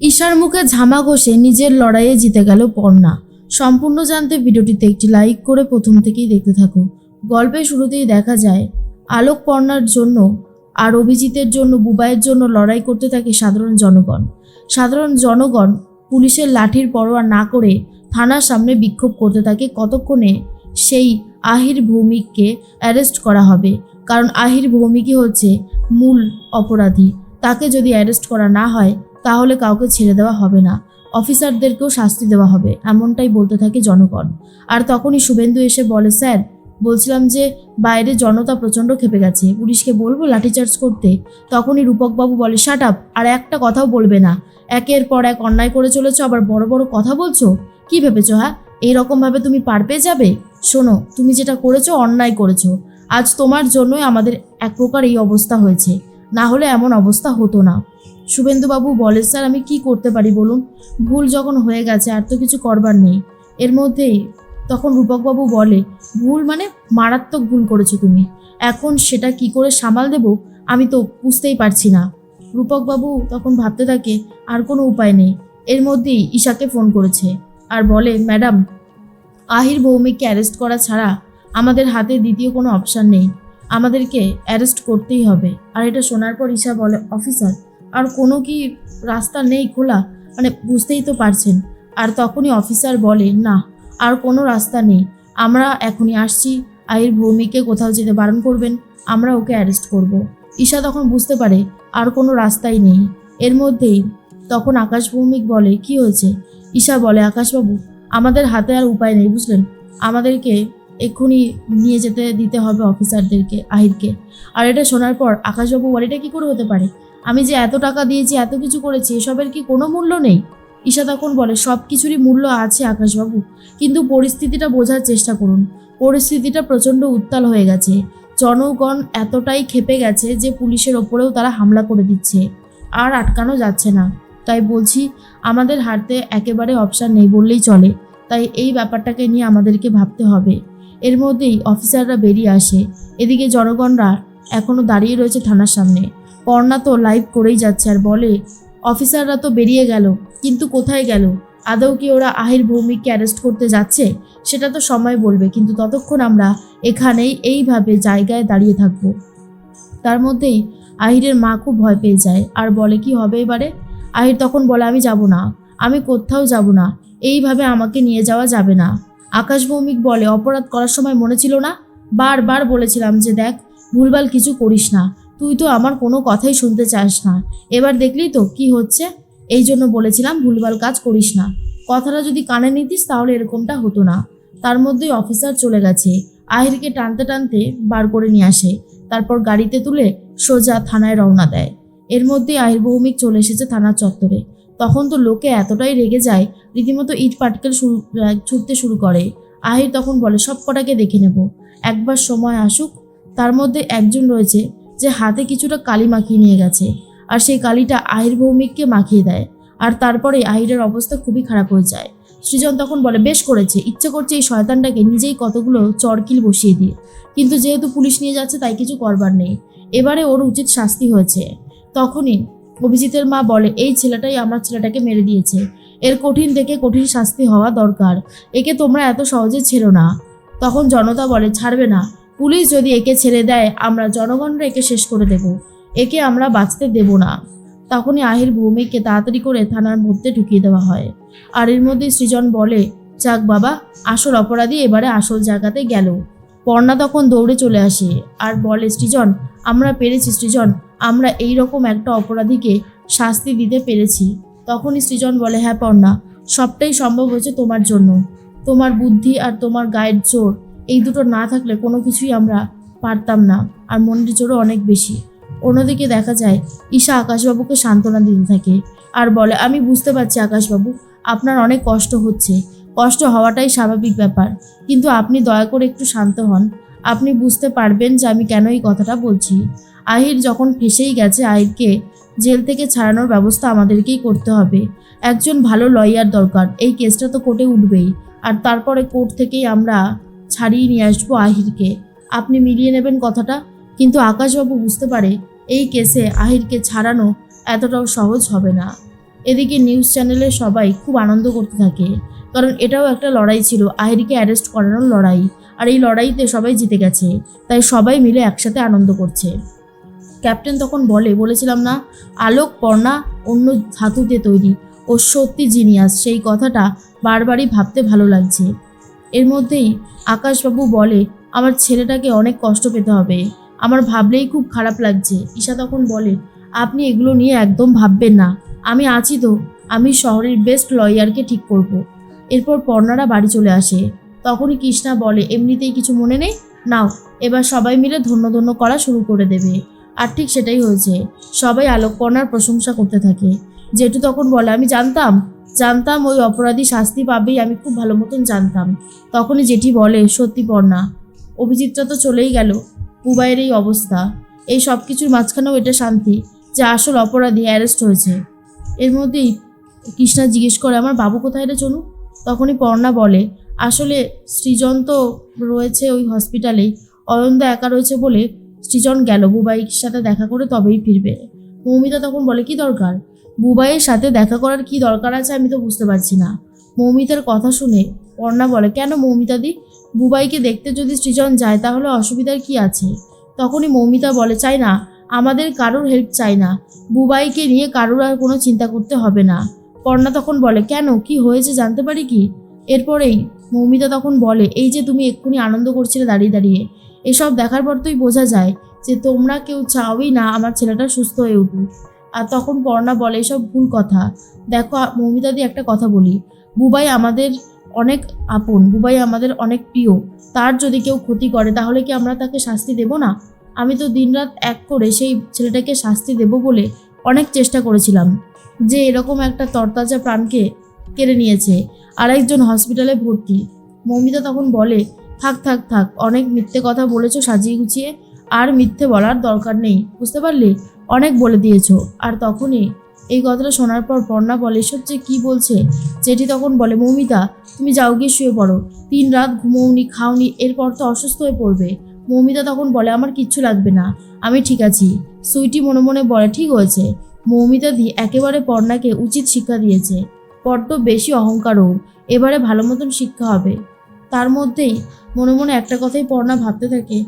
ঈশার মুখে ঝামা ঘষে নিজের লড়াইয়ে জিতে গেল পর্ণা। সম্পূর্ণ জানতে ভিডিওটিতে একটি লাইক করে প্রথম থেকেই দেখতে থাকো। গল্পের শুরুতেই দেখা যায়, আলোক পর্ণার জন্য আর অভিজিতের জন্য, বুবাইয়ের জন্য লড়াই করতে থাকে সাধারণ জনগণ। সাধারণ জনগণ পুলিশের লাঠির পরোয়া না করে থানার সামনে বিক্ষোভ করতে থাকে। কতক্ষণে সেই আহির ভৌমিককে অ্যারেস্ট করা হবে? কারণ আহির ভৌমিকই হচ্ছে মূল অপরাধী। তাকে যদি অ্যারেস্ট করা না হয় তাহলে কাউকে ছেড়ে দেওয়া হবে না। অফিসারদেরকেও শাস্তি দেওয়া হবে, এমনটাই বলতে থাকে জনগণ। আর তখনই শুভেন্দু এসে বলে, স্যার, বলছিলাম যে বাইরে জনতা প্রচণ্ড খেপে গেছে। পুলিশকে বলব লাঠিচার্জ করতে? তখনই রূপকবাবু বলে, শাট আপ, আর একটা কথাও বলবে না। একের পর এক অন্যায় করে চলেছো, আবার বড় বড় কথা বলছো? কি ভেবেছো হ্যাঁ? এইরকমভাবে তুমি পার পেয়ে যাবে? শোনো, তুমি যেটা করেছ, অন্যায় করেছ। আজ তোমার জন্যই আমাদের এক প্রকার এই অবস্থা হয়েছে। না হলে এমন অবস্থা হতো না। শুভেন্দুবাবু বলে স্যার, আমি কি করতে পারি বলুন? ভুল যখন হয়ে গেছে, আর তো কিছু করবার নেই। এর মধ্যেই তখন রূপকবাবু বলে, ভুল মানে মারাত্মক ভুল করেছ তুমি। এখন সেটা কি করে সামাল দেব? আমি তো বুঝতেই পারছি না। রূপকবাবু তখন ভাবতে থাকে, আর কোনো উপায় নেই। এর মধ্যেই ঈশাকে ফোন করেছে আর বলে, ম্যাডাম, আহির ভৌমিককে অ্যারেস্ট করা ছাড়া আমাদের হাতে দ্বিতীয় কোনো অপশান নেই। আমাদেরকে অ্যারেস্ট করতেই হবে। আর এটা শোনার পর ঈশা বলে, অফিসার আর কোনো কি রাস্তা নেই খোলা? মানে বুঝতেই তো পারছেন। আর তখনই অফিসার বলে, না, আর কোনো রাস্তা নেই। আমরা এখনই আসছি। আহির ভৌমিককে কোথাও যেতে বারণ করবেন। আমরা ওকে অ্যারেস্ট করব। ঈশা তখন বুঝতে পারে, আর কোনো রাস্তাই নেই। এর মধ্যেই তখন আকাশ ভৌমিক বলে, কি হয়েছে? ঈশা বলে, আকাশবাবু, আমাদের হাতে আর উপায় নেই, বুঝলেন? আমাদেরকে এক্ষুনি নিয়ে যেতে দিতে হবে অফিসারদেরকে আহিরকে আর এটা শোনার পর আকাশবাবু বলে, এটা কী করে হতে পারে? আমি যে এত টাকা দিয়েছি, এত কিছু করেছি, এসবের কি কোনো মূল্য নেই? ঈশা তখন বলে, সব কিছুরই মূল্য আছে আকাশবাবু, কিন্তু পরিস্থিতিটা বোঝার চেষ্টা করুন। পরিস্থিতিটা প্রচণ্ড উত্তাল হয়ে গেছে। জনগণ এতটাই ক্ষেপে গেছে যে পুলিশের ওপরেও তারা হামলা করে দিচ্ছে। আর আটকানো যাচ্ছে না। তাই বলছি, আমাদের হাতে একেবারে অপশান নেই বললেই চলে। তাই এই ব্যাপারটাকে নিয়ে আমাদেরকে ভাবতে হবে। এর মধ্যেই অফিসাররা বেরিয়ে আসে। এদিকে জনগণরা এখনও দাঁড়িয়ে রয়েছে থানার সামনে। পর্ণা তো লাইভ করেই যাচ্ছে আর বলে অফিসাররা তো বেরিয়ে গেল, কিন্তু কোথায় গেল? আদৌ কি ওরা আহির ভৌমিককে অ্যারেস্ট করতে যাচ্ছে? সেটা তো সময় বলবে, কিন্তু ততক্ষণ আমরা এখানেই এইভাবে জায়গায় দাঁড়িয়ে থাকব। তার মধ্যেই আহিরের মা খুব ভয় পেয়ে যায় আর বলে, কি হবে এবারে? আহির তখন বলে, আমি যাব না, আমি কোথাও যাব না, এইভাবে আমাকে নিয়ে যাওয়া যাবে না। আকাশ ভৌমিক বলে, অপরাধ করার সময় মনে ছিল না? বারবার বলেছিলাম যে দেখ, ভুলভাল কিছু করিস না। তুই তো আমার কোনো কথাই শুনতে চাস না। এবার দেখলি তো কি হচ্ছে? এই জন্য বলেছিলাম ভুলভাল কাজ করিস না। কথাটা যদি কানে নিতিস তাহলে এরকমটা হতো না। তার মধ্যেই অফিসার চলে গেছে। আহিরকে টানতে টানতে বার করে নিয়ে আসে। তারপর গাড়িতে তুলে সোজা থানায় রওনা দেয়। এর মধ্যেই আহির ভৌমিক চলে এসেছে থানার চত্বরে। তখন তো লোকে এতটাই রেগে যায়, রীতিমতো ইট পাটকেল শুরু ছুটতে শুরু করে। আহির তখন বলে, সব কটাকে দেখে নেব। একবার সময় আসুক। তার মধ্যে একজন রয়েছে যে হাতে কিছুটা কালি মাখিয়ে নিয়ে গেছে, আর সেই কালিটা আহির ভৌমিককে মাখিয়ে দেয়, আর তারপরে আহিরের অবস্থা খুবই খারাপ হয়ে যায়। সৃজন তখন বলে, বেশ করেছে, ইচ্ছে করছে এই শয়তানটাকে নিজেই কতগুলো চরকিল বসিয়ে দিয়ে। কিন্তু যেহেতু পুলিশ নিয়ে যাচ্ছে, তাই কিছু করবার নেই। এবারে ওর উচিত শাস্তি হয়েছে। তখনই অভিজিতের মা বলে, এই ছেলেটাই আমার ছেলেটাকে মেরে দিয়েছে। এর কঠিন থেকে কঠিন শাস্তি হওয়া দরকার। একে তোমরা এত সহজে ছেড়ো না। তখন জনতা বলে, ছাড়বে না। পুলিশ যদি একে ছেড়ে দেয়, আমরা জনগণরা একে শেষ করে দেব। একে আমরা বাঁচতে দেব না। তখনই আহির ভৌমিককে তাড়াতাড়ি করে থানার মধ্যে ঢুকিয়ে দেওয়া হয়। আর এর মধ্যে সৃজন বলে, যাক বাবা, আসল অপরাধী এবারে আসল জায়গাতে গেল। পর্ণা তখন দৌড়ে চলে আসে আর বলে, সৃজন, আমরা পেরেছি সৃজন। আমরা এই রকম একটা অপরাধীকে শাস্তি দিতে পেরেছি। তখনই সৃজন বলে হ্যাঁ পর্ণা, সবটাই সম্ভব হয়েছে তোমার জন্য। তোমার বুদ্ধি আর তোমার গায়ের জোর এই দুটো না থাকলে কোনো কিছুই আমরা পারতাম না, আর মনের জোরও অনেক বেশি। অন্যদিকে দেখা যায়, ঈশা আকাশবাবুকে সান্ত্বনা দিতে থাকে আর বলে, আমি বুঝতে পারছি আকাশবাবু, আপনার অনেক কষ্ট হচ্ছে। কষ্ট হওয়াটাই স্বাভাবিক ব্যাপার। কিন্তু আপনি দয়া করে একটু শান্ত হন। আপনি বুঝতে পারবেন যে আমি কেন এই কথাটা বলছি। আহির যখন ফেসেই গেছে, আহিরকে জেল থেকে ছাড়ানোর ব্যবস্থা আমাদেরকেই করতে হবে। একজন ভালো লয়ার দরকার। এই কেসটা তো কোর্টে উঠবেই। আর তারপরে কোর্ট থেকেই আমরা ছাড়িয়ে নিয়ে আসব আহিরকে। আপনি মিলিয়ে নেবেন কথাটা, কিন্তু আকাশবাবু বুঝতে পারে এই কেসে আহিরকে ছাড়ানো এতটাও সহজ হবে না। এদিকে নিউজ চ্যানেলে সবাই খুব আনন্দ করতে থাকে, কারণ এটাও একটা লড়াই ছিল, আহিরকে অ্যারেস্ট করানোর লড়াই, আর এই লড়াইতে সবাই জিতে গেছে, তাই সবাই মিলে একসাথে আনন্দ করছে। ক্যাপ্টেন তখন বলে, বলেছিলাম না, আলোক, পর্ণা, অন্য ধাতুতে তৈরি। ও সত্যি জিনিয়াস, সেই কথাটা বারবারই ভাবতে ভালো লাগছে। এর মধ্যেই আকাশবাবু বলে, আমার ছেলেটাকে অনেক কষ্ট পেতে হবে। আমার ভাবলেই খুব খারাপ লাগছে। ঈশা তখন বলে, আপনি এগুলো নিয়ে একদম ভাববেন না। আমি আছি তো। আমি শহরের বেস্ট লয়ারকে ঠিক করব। এরপর পর্ণারা বাড়ি চলে আসে। তখনই কৃষ্ণা বলে, এমনিতেই কিছু মনে নেই? নাও, এবার সবাই মিলে ধন্য ধন্য করা শুরু করে দেবে। আর ঠিক সেটাই হয়েছে। সবাই আলোকপর্ণার প্রশংসা করতে থাকে। জেঠু তখন বলে, আমি জানতাম জানতাম ওই অপরাধী শাস্তি পাবেই, আমি খুব ভালো মতন জানতাম। তখনই জেঠি বলে, সত্যি পর্ণা অভিজিৎটা তো চলেই গেল বুবাইয়ের এই অবস্থা। এই সব কিছুর মাঝখানেও এটা শান্তি যে আসল অপরাধী অ্যারেস্ট হয়েছে। এর মধ্যেই কৃষ্ণা জিজ্ঞেস করে, আমার বাবু কোথায় রে চনু? তখনই পর্ণা বলে, আসলে সৃজন তো রয়েছে ওই হসপিটালেই, অয়নদা একা রয়েছে বলে সৃজন গেল বুবাইয়ের সাথে দেখা করে তবেই ফিরবে। মৌমিতা তখন বলে, কি দরকার? বুবাইয়ের সাথে দেখা করার কি দরকার আছে আমি তো বুঝতে পারছি না। মৌমিতার কথা শুনে পর্ণা বলে, কেন মৌমিতাদি বুবাইকে দেখতে যদি সৃজন যায় তাহলে অসুবিধার কি আছে? তখনই মৌমিতা বলে, চাই না, আমাদের কারোর হেল্প চাই না। বুবাইকে নিয়ে কারোর আর কোনো চিন্তা করতে হবে না। পর্ণা তখন বলে, কেন? কি হয়েছে জানতে পারি কি? এরপরেই মৌমিতা তখন বলে, এই যে তুমি এক্ষুনি আনন্দ করছিলে দাঁড়িয়ে দাঁড়িয়ে, এসব দেখার পর তোই বোঝা যায় যে তোমরা কেউ চাওই না আমার ছেলেটা সুস্থ হয়ে উঠুক। আর তখন পর্ণা বলে এসব ভুল কথা। দেখো মৌমিতা দিয়ে একটা কথা বলি। বুবাই আমাদের অনেক আপন, বুবাই আমাদের অনেক প্রিয়। তার যদি কেউ ক্ষতি করে, তাহলে কি আমরা তাকে শাস্তি দেব না? আমি তো দিনরাত এক করে সেই ছেলেটাকে শাস্তি দেব বলে অনেক চেষ্টা করেছিলাম যে এরকম একটা তরতাজা প্রাণকে কেড়ে নিয়েছে। আর একজন হসপিটালে ভর্তি। মৌমিতা তখন বলে, থাক থাক থাক, অনেক মিথ্যে কথা বলেছ সাজিয়ে গুছিয়ে, আর মিথ্যে বলার দরকার নেই। বুঝতে পারলে? অনেক বলে দিয়েছ। আর তখনই এই কথাটা শোনার পর পর্ণা বলে, এসব যে কী বলছে? যেটি তখন বলে, মৌমিতা, তুমি যাও গিয়ে শুয়ে পড়ো। তিন রাত ঘুমোওনি, খাওনি, এরপর তো অসুস্থ হয়ে পড়বে। মৌমিতা তখন বলে, আমার কিচ্ছু লাগবে না, আমি ঠিক আছি। সুইটি মনে মনে বলে, ঠিক হয়েছে। মৌমিতা দি একেবারে পর্ণাকে উচিত শিক্ষা দিয়েছে। বড্ড বেশি অহংকারও, এবারে ভালো মতন শিক্ষা হবে। তার মধ্যেই মনে মনে একটা কথাই পর্ণা ভাবতে থাকে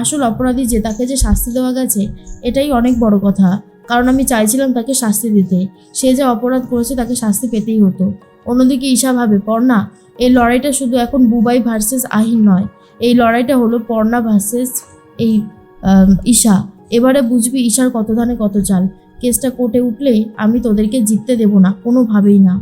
আসল অপরাধী যে তাকে যে শাস্তি দেওয়া গেছে, এটাই অনেক বড় কথা। কারণ আমি চাইছিলাম তাকে শাস্তি দিতে। সে যে অপরাধ করেছে, তাকে শাস্তি পেতেই হতো। অন্যদিকে ঈশা ভাবে, পর্ণা, এই লড়াইটা শুধু এখন বুবাই ভার্সেস আহিন নয়। এই লড়াইটা হলো পর্ণা ভার্সেস এই ঈশা। এবারে বুঝবি ঈশার কত ধানে কত চাল। কেসটা কোর্টে উঠলেই আমি তোদেরকে জিততে দেব না, কোনোভাবেই না।